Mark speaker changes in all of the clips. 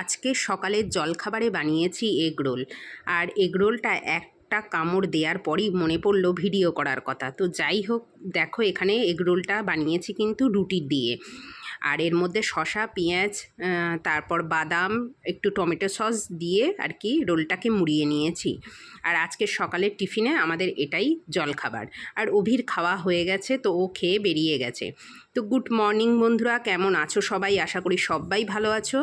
Speaker 1: আজকে সকালের জলখাবারে বানিয়েছি এগ রোল। আর এগ রোলটা একটা কামড় দেওয়ার পরই মনে পড়ল ভিডিও করার কথা। তো যাই হোক, দেখো এখানে এগরোলটা বানিয়েছি কিন্তু রুটি দিয়ে। আর এর মধ্যে শশা পেঁয়াজ তারপর বাদাম, একটু টমেটো সস দিয়ে আর কি রোলটাকে মুড়িয়ে নিয়েছি। আর আজকে সকালের টিফিনে আমাদের এটাই জলখাবার। আর অভির খাওয়া হয়ে গেছে তো ও খেয়ে বেরিয়ে গেছে। তো গুড মর্নিং বন্ধুরা, কেমন আছো সবাই? আশা করি সবাই ভালো আছো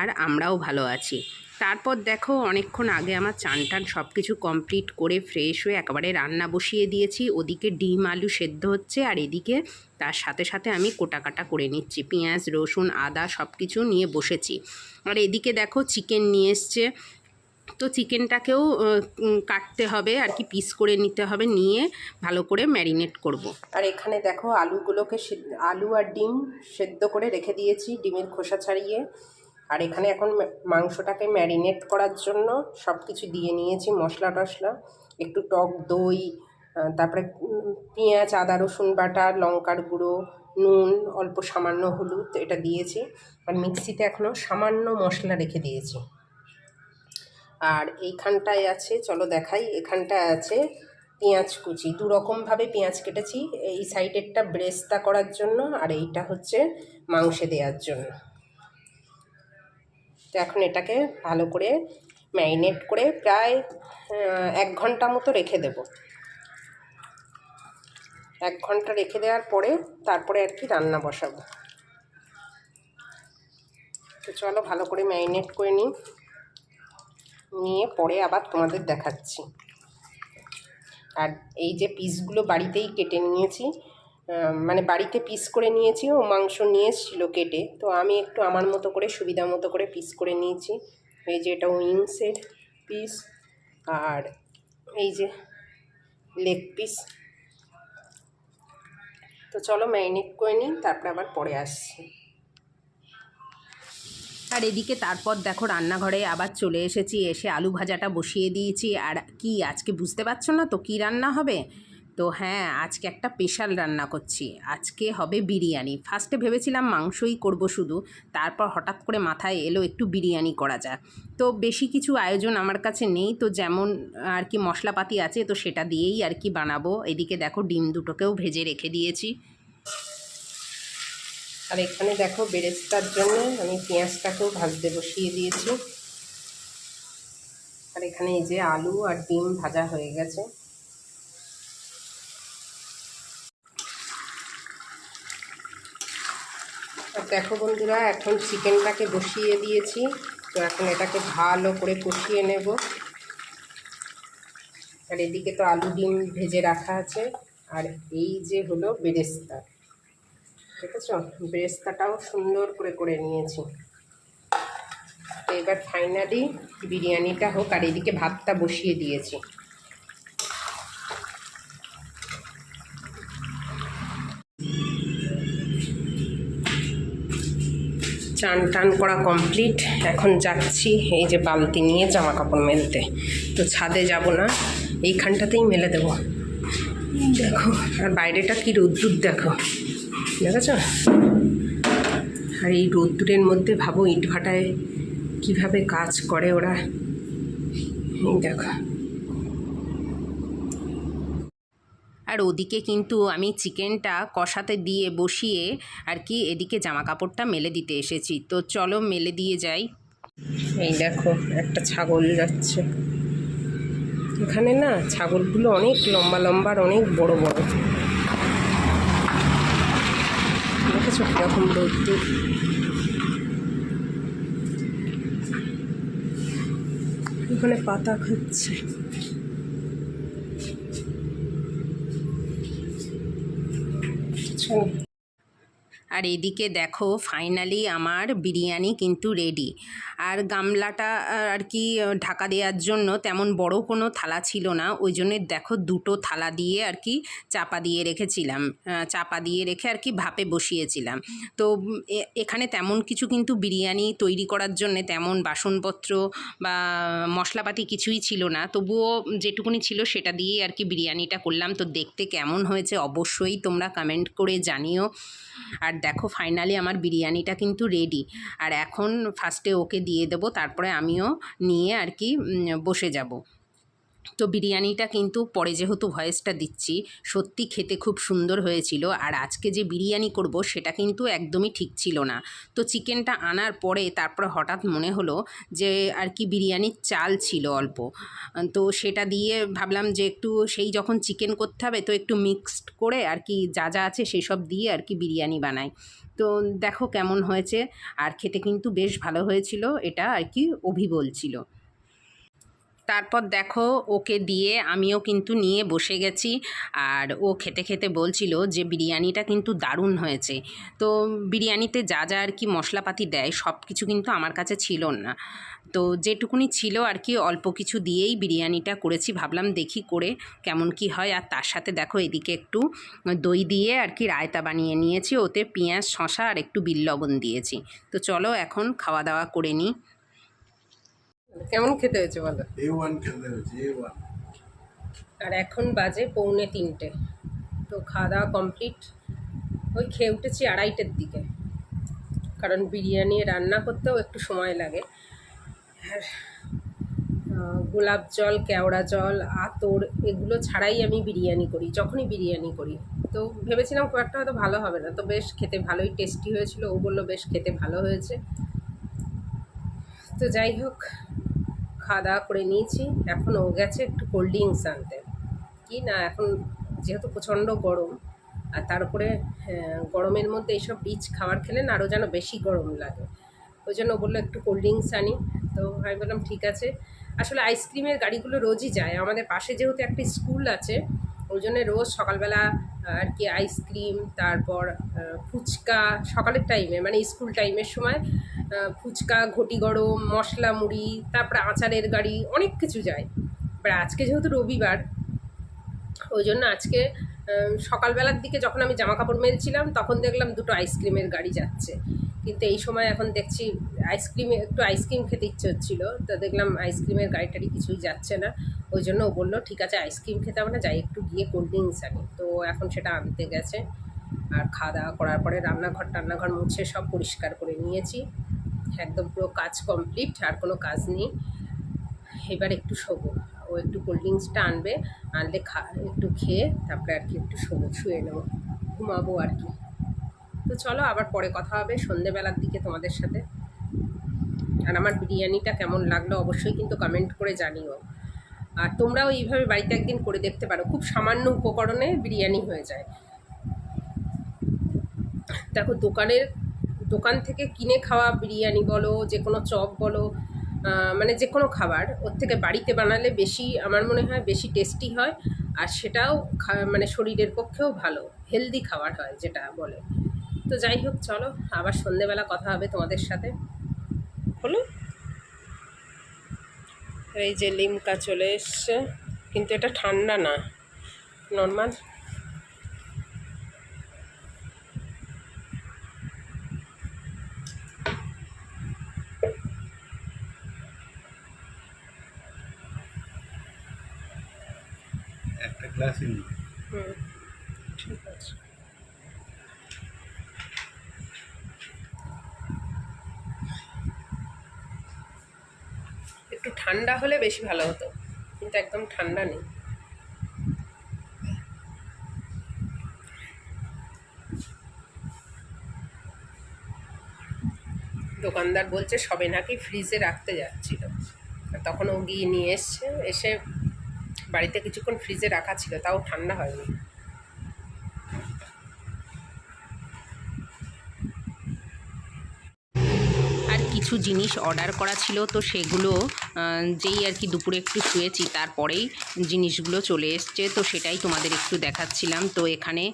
Speaker 1: আর আমরাও ভালো আছি। তারপর দেখো অনেকক্ষণ আগে আমার চান টান সব কিছু কমপ্লিট করে ফ্রেশ হয়ে একেবারে রান্না বসিয়ে দিয়েছি। ওদিকে ডিম, আলু সেদ্ধ হচ্ছে আর এদিকে তার সাথে সাথে আমি কোটা কাটা করে নিচ্ছি। পেঁয়াজ, রসুন, আদা সব কিছু নিয়ে বসেছি। আর এদিকে দেখো চিকেন নিয়ে এসছে। তো চিকেনটাকেও কাটতে হবে আর কি পিস করে নিতে হবে নিয়ে ভালো করে ম্যারিনেট করব। আর এখানে দেখো আলুগুলোকে আলু আর ডিম সেদ্ধ করে রেখে দিয়েছি। ডিমের খোসা ছাড়িয়ে। আর এখানে এখন মাংসটাকে ম্যারিনেট করার জন্য সব কিছু দিয়ে নিয়েছি, মশলা টশলা একটু টক দই তারপরে পেঁয়াজ, আদা, রসুন বাটা, লঙ্কার গুঁড়ো, নুন, অল্প সামান্য হলুদ, এটা দিয়েছি। আর মিক্সিতে এখনও সামান্য মশলা রেখে দিয়েছি। আর এইখানটায় আছে, চলো দেখাই, এখানটায় আছে পেঁয়াজ কুচি। দু রকমভাবে পেঁয়াজ কেটেছি, এই সাইডেরটা ব্রেস্তা করার জন্য, আর এইটা হচ্ছে মাংসে দেওয়ার জন্য। তো এখন এটাকে ভালো করে ম্যারিনেট করে প্রায় এক ঘণ্টা মতো রেখে দেব। এক ঘণ্টা রেখে দেওয়ার পরে তারপরে আর কি রান্না বসাবো। তো চলো ভালো করে ম্যারিনেট করে নিই। নিয়ে পরে আবার তোমাদের দেখাচ্ছি। আর এই যে পিসগুলো বাড়িতেই কেটে নিয়েছি মানে বাড়িতে পিস করে নিয়েছি ও মাংস নিয়ে এসেছিল কেটে। তো আমি একটু আমার মতো করে, সুবিধা মতো করে পিস করে নিয়েছি। এই যে এটা উইংসের পিস আর এই যে লেগ পিস তো চলো ম্যারিনেট করে নিই, তারপরে আবার পরে আসছি। আর এদিকে তারপর দেখো রান্নাঘরে আবার চলে এসেছি, এসে আলু ভাজাটা বসিয়ে দিয়েছি। আর কি, আজকে বুঝতে পারছ না তো কি রান্না হবে? তো হ্যাঁ আজকে একটা স্পেশাল রান্না করছি। আজকে হবে বিরিয়ানি। ফার্স্টে ভেবেছিলাম মাংসই করব শুধু, তারপর হঠাৎ করে মাথায় এলো একটু বিরিয়ানি করা যায় তো বেশি কিছু আয়োজন আমার কাছে নেই, তো যেমন আর কি মশলাপাতি আছে, তো সেটা দিয়েই আর কি বানাবো। এদিকে দেখো ডিম দুটোকেও ভেজে রেখে দিয়েছি। আর এখানে দেখো বেরেস্তার জন্য আমি পেঁয়াজটাকেও ভাজতে বসিয়ে দিয়েছি। আর এখানে এই যে আলু আর ডিম ভাজা হয়ে গেছে। দেখো বন্ধুরা, এখন চিকেনটাকে বসিয়ে দিয়েছি। তো এখন এটাকে ভালো করে কষিয়ে নেব। আর এদিকে তো আলু ডিম ভেজে রাখা আছে। আর এই যে হলো বেরেস্তা। দেখেছ? বেরেস্তাটাও সুন্দর করে করে নিয়েছি। তো এবার ফাইনালি বিরিয়ানিটা হোক, আর এদিকে ভাতটা বসিয়ে দিয়েছি। চান টান করা কমপ্লিট এখন যাচ্ছি এই যে বালতি নিয়ে জামা কাপড় মেলতে। তো ছাদে যাব না, এইখানটাতেই মেলে দেবো। দেখো, আর বাইরেটা কি রোদ্দুর দেখো। দেখেছ? আর এই রোদ্দুরের মধ্যে ভাবো ইট ভাটায় কীভাবে কাজ করে ওরা। দেখো। আর ওদিকে কিন্তু আমি চিকেনটা কষাতে দিয়ে বসিয়ে আর কি এদিকে জামা কাপড়টা মেলে দিতে এসেছি। তো চলো মেলে দিয়ে যাই। এই দেখো, একটা ছাগল যাচ্ছে। এখানে না ছাগলগুলো অনেক লম্বা লম্বা আর অনেক বড় বড়। দেখেছ কীরকম ওখানে পাতা খাচ্ছে। চলো আর এদিকে দেখো ফাইনালি আমার বিরিয়ানি কিন্তু রেডি আর গামলাটা আর কি ঢাকা দেওয়ার জন্য তেমন বড় কোনো থালা ছিল না। ওই জন্য দেখো দুটো থালা দিয়ে আর কি চাপা দিয়ে রেখেছিলাম। চাপা দিয়ে রেখে আর কি ভাপে বসিয়েছিলাম। তো এখানে তেমন কিছু কিন্তু বিরিয়ানি তৈরি করার জন্য তেমন বাসনপত্র বা মশলাপাতি কিছুই ছিল না। তবুও যেটুকুনি ছিল সেটা দিয়েই আর কি বিরিয়ানিটা করলাম। তো দেখতে কেমন হয়েছে অবশ্যই তোমরা কমেন্ট করে জানিও। আর দেখো ফাইনালি আমার বিরিয়ানিটা কিন্তু রেডি আর এখন ফার্স্টে ওকে দিয়ে দেবো, তারপরে আমিও নিয়ে আর কি বসে যাব। তো বিরিয়ানিটা কিন্তু পরে যেহেতু ভয়েসটা দিচ্ছি, সত্যি খেতে খুব সুন্দর হয়েছিল। আর আজকে যে বিরিয়ানি করব, সেটা কিন্তু একদমই ঠিক ছিল না। তো চিকেনটা আনার পরে তারপরে হঠাৎ মনে হলো যে আর কি বিরিয়ানির চাল ছিল অল্প। তো সেটা দিয়ে ভাবলাম যে একটু সেই যখন চিকেন করতে হবে, তো একটু মিক্সড করে আর কি যা যা আছে সেসব দিয়ে আর কি বিরিয়ানি বানাই। তো দেখো কেমন হয়েছে। আর খেতে কিন্তু বেশ ভালো হয়েছিল, এটা আর কি অভি বলছিল। তারপর দেখো ওকে দিয়ে আমিও কিন্তু নিয়ে বসে গেছি। আর ও খেতে খেতে বলছিল যে বিরিয়ানিটা কিন্তু দারুণ হয়েছে। তো বিরিয়ানিতে যা যা আর কি মশলাপাতি দেয় সব কিছু কিন্তু আমার কাছে ছিল না। তো যেটুকুনি ছিল আর কি অল্প কিছু দিয়েই বিরিয়ানিটা করেছি। ভাবলাম দেখি করে কেমন কি হয়। আর তার সাথে দেখো এদিকে একটু দই দিয়ে আর কি রায়তা বানিয়ে নিয়েছি। ওতে পেঁয়াজ শশা আর একটু বিল লবণ দিয়েছি। তো চলো এখন খাওয়া দাওয়া করে নিই। কেমন খেতে হয়েছে বলো?
Speaker 2: এ ওয়ান খেলতে হয়েছে এ ওয়ান
Speaker 1: আর এখন বাজে পৌনে তিনটে। তো খাওয়া দাওয়া কমপ্লিট ওই খেয়ে উঠেছি আড়াইটের দিকে। কারণ বিরিয়ানি রান্না করতেও একটু সময় লাগে। আর গোলাপ জল কেওড়া জল আতর এগুলো ছাড়াই আমি বিরিয়ানি করি যখনই বিরিয়ানি করি। তো ভেবেছিলাম খুব একটা হয়তো ভালো হবে না। তো বেশ খেতে ভালোই টেস্টি হয়েছিল। ও বলল বেশ খেতে ভালো হয়েছে। তো যাই হোক খাওয়া দাওয়া করে নিয়েছি। এখন ও গেছে একটু কোল্ড ড্রিঙ্কস আনতে। কি না এখন যেহেতু প্রচণ্ড গরম আর তার উপরে হ্যাঁ, গরমের মধ্যে এইসব রিচ খাবার খেলে না আরও যেন বেশি গরম লাগে। ওই জন্য বলল একটু কোল্ড ড্রিঙ্কস আনি। তো আমি বললাম ঠিক আছে। আসলে আইসক্রিমের গাড়িগুলো রোজই যায়। আমাদের পাশে যেহেতু একটা স্কুল আছে ওই জন্য রোজ সকালবেলা আর কি আইসক্রিম তারপর ফুচকা সকালের টাইমে মানে স্কুল টাইমের সময় ফুচকা, ঘটি গরম, মশলা মুড়ি, তারপরে আচারের গাড়ি, অনেক কিছু যায়। এবার আজকে যেহেতু রবিবার, ওই জন্য আজকে সকালবেলার দিকে যখন আমি জামা কাপড় মেলছিলাম, তখন দেখলাম দুটো আইসক্রিমের গাড়ি যাচ্ছে। কিন্তু এই সময় এখন দেখছি আইসক্রিমে, একটু আইসক্রিম খেতে ইচ্ছে হচ্ছিল, তো দেখলাম আইসক্রিমের গাড়ি টাড়ি কিছুই যাচ্ছে না। ওই জন্য ও বলল, ঠিক আছে, আইসক্রিম খেতে হবে না, যাই, একটু গিয়ে কোল্ড ড্রিঙ্কস আনি। তো এখন সেটা আনতে গেছে। আর খাওয়া দাওয়া করার পরে রান্নাঘর, টান্নাঘর মুছে সব পরিষ্কার করে নিয়েছি। একদম পুরো কাজ কমপ্লিট আর কোনো কাজ নেই। এবার একটু শোবো। ও একটু কোল্ড ড্রিঙ্কসটা আনবে, আনলে খা, একটু খেয়ে তারপরে আর কি একটু শোবো, শুয়ে নেব, ঘুমাবো আর কি। তো চলো, আবার পরে কথা হবে, সন্ধেবেলার দিকে তোমাদের সাথে। আর আমার বিরিয়ানিটা কেমন লাগল অবশ্যই কিন্তু কমেন্ট করে জানিও। আর তোমরাও এইভাবে বাড়িতে একদিন করে দেখতে পারো, খুব সামান্য উপকরণে বিরিয়ানি হয়ে যায়। দেখো, দোকানের দোকান থেকে কিনে খাওয়া বিরিয়ানি বলো, যে কোনো চপ বলো মানে যে কোনো খাবার, ওর থেকে বাড়িতে বানালে বেশি, আমার মনে হয় বেশি টেস্টি হয়, আর সেটাও মানে শরীরের পক্ষেও ভালো হেলদি খাবার হয় যেটা বলে। তো যাই হোক, চলো, আবার সন্ধেবেলা কথা হবে তোমাদের সাথে। হলো? এই যে লিমকা চলে এসছে, কিন্তু এটা ঠান্ডা না নর্মাল হুম ঠিক আছে একটু ঠান্ডা হলে বেশি ভালো হতো, কিন্তু একদম ঠান্ডা নেই। দোকানদার বলছে, সবে নাকি ফ্রিজে রাখতে যাচ্ছিল। তখন ও গিয়ে নিয়ে এসছে, এসে বাড়িতে কিছুক্ষণ ফ্রিজে রাখা ছিল, তাও ঠান্ডা হয়নি। কিছু জিনিস অর্ডার করা ছিল, তো সেগুলো যেই আর কি দুপুরে একটু শুয়েছি, তারপরেই জিনিসগুলো চলে এসছে, তো সেটাই তোমাদের একটু দেখাচ্ছিলাম। তো এখানে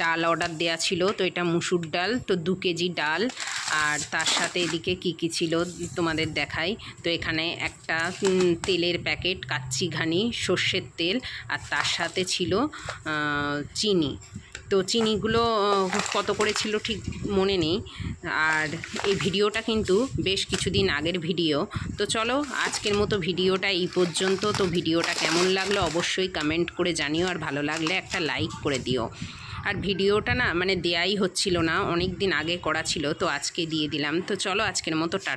Speaker 1: ডাল অর্ডার দেওয়া ছিল, তো এটা মুসুর ডাল, তো দু কেজি ডাল আর তার সাথে এদিকে কী কী ছিল তোমাদের দেখাই। তো এখানে একটা তেলের প্যাকেট কাচ্চি ঘানি সর্ষের তেল আর তার সাথে ছিল চিনি। তো চিনিগুলো কত করে ছিল ঠিক মনে নেই। আর এই ভিডিওটা কিন্তু বেশ কিছুদিন আগের ভিডিও। তো চলো আজকের মতো ভিডিওটা এই পর্যন্ত। তো ভিডিওটা কেমন লাগল অবশ্যই কমেন্ট করে জানিও। আর ভালো লাগলে একটা লাইক করে দিও।
Speaker 3: আর ভিডিওটা না মানে দেয়াই হচ্ছিল না অনেক দিন আগে করা ছিল, তো আজকে দিয়ে দিলাম। তো চলো আজকের মতো